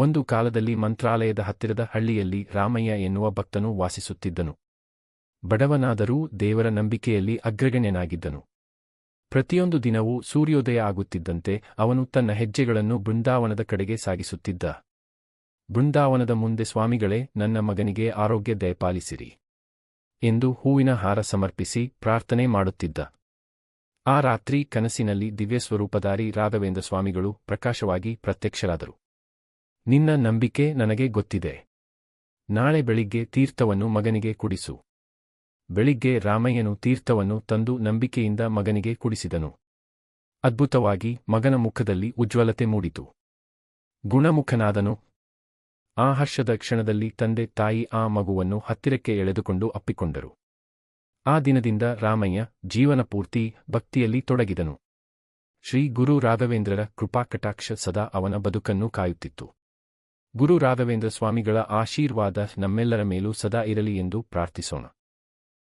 ಒಂದು ಕಾಲದಲ್ಲಿ ಮಂತ್ರಾಲಯದ ಹತ್ತಿರದ ಹಳ್ಳಿಯಲ್ಲಿ ರಾಮಯ್ಯ ಎನ್ನುವ ಭಕ್ತನು ವಾಸಿಸುತ್ತಿದ್ದನು. ಬಡವನಾದರೂ ದೇವರ ನಂಬಿಕೆಯಲ್ಲಿ ಅಗ್ರಗಣ್ಯನಾಗಿದ್ದನು. ಪ್ರತಿಯೊಂದು ದಿನವೂ ಸೂರ್ಯೋದಯ ಆಗುತ್ತಿದ್ದಂತೆ ಅವನು ತನ್ನ ಹೆಜ್ಜೆಗಳನ್ನು ಬೃಂದಾವನದ ಕಡೆಗೆ ಸಾಗಿಸುತ್ತಿದ್ದ. ಬೃಂದಾವನದ ಮುಂದೆ, ಸ್ವಾಮಿಗಳೇ, ನನ್ನ ಮಗನಿಗೆ ಆರೋಗ್ಯ ದಯಪಾಲಿಸಿರಿ ಎಂದು ಹೂವಿನ ಹಾರ ಸಮರ್ಪಿಸಿ ಪ್ರಾರ್ಥನೆ ಮಾಡುತ್ತಿದ್ದ. ಆ ರಾತ್ರಿ ಕನಸಿನಲ್ಲಿ ದಿವ್ಯಸ್ವರೂಪಧಾರಿ ರಾಘವೇಂದ್ರ ಸ್ವಾಮಿಗಳು ಪ್ರಕಾಶವಾಗಿ ಪ್ರತ್ಯಕ್ಷರಾದರು. ನಿನ್ನ ನಂಬಿಕೆ ನನಗೆ ಗೊತ್ತಿದೆ. ನಾಳೆ ಬೆಳಿಗ್ಗೆ ತೀರ್ಥವನ್ನು ಮಗನಿಗೆ ಕುಡಿಸು. ಬೆಳಿಗ್ಗೆ ರಾಮಯ್ಯನು ತೀರ್ಥವನ್ನು ತಂದು ನಂಬಿಕೆಯಿಂದ ಮಗನಿಗೆ ಕುಡಿಸಿದನು. ಅದ್ಭುತವಾಗಿ ಮಗನ ಮುಖದಲ್ಲಿ ಉಜ್ವಲತೆ ಮೂಡಿತು. ಗುಣಮುಖನಾದನು. ಆ ಹರ್ಷದ ಕ್ಷಣದಲ್ಲಿ ತಂದೆ ತಾಯಿ ಆ ಮಗುವನ್ನು ಹತ್ತಿರಕ್ಕೆ ಎಳೆದುಕೊಂಡು ಅಪ್ಪಿಕೊಂಡರು. ಆ ದಿನದಿಂದ ರಾಮಯ್ಯ ಜೀವನ ಪೂರ್ತಿ ಭಕ್ತಿಯಲ್ಲಿ ತೊಡಗಿದನು. ಶ್ರೀ ಗುರು ರಾಘವೇಂದ್ರರ ಕೃಪಾಕಟಾಕ್ಷ ಸದಾ ಅವನ ಬದುಕನ್ನು ಕಾಯುತ್ತಿತ್ತು. ಗುರು ರಾಘವೇಂದ್ರ ಸ್ವಾಮಿಗಳ ಆಶೀರ್ವಾದ ನಮ್ಮೆಲ್ಲರ ಮೇಲೂ ಸದಾ ಇರಲಿ ಎಂದು ಪ್ರಾರ್ಥಿಸೋಣ.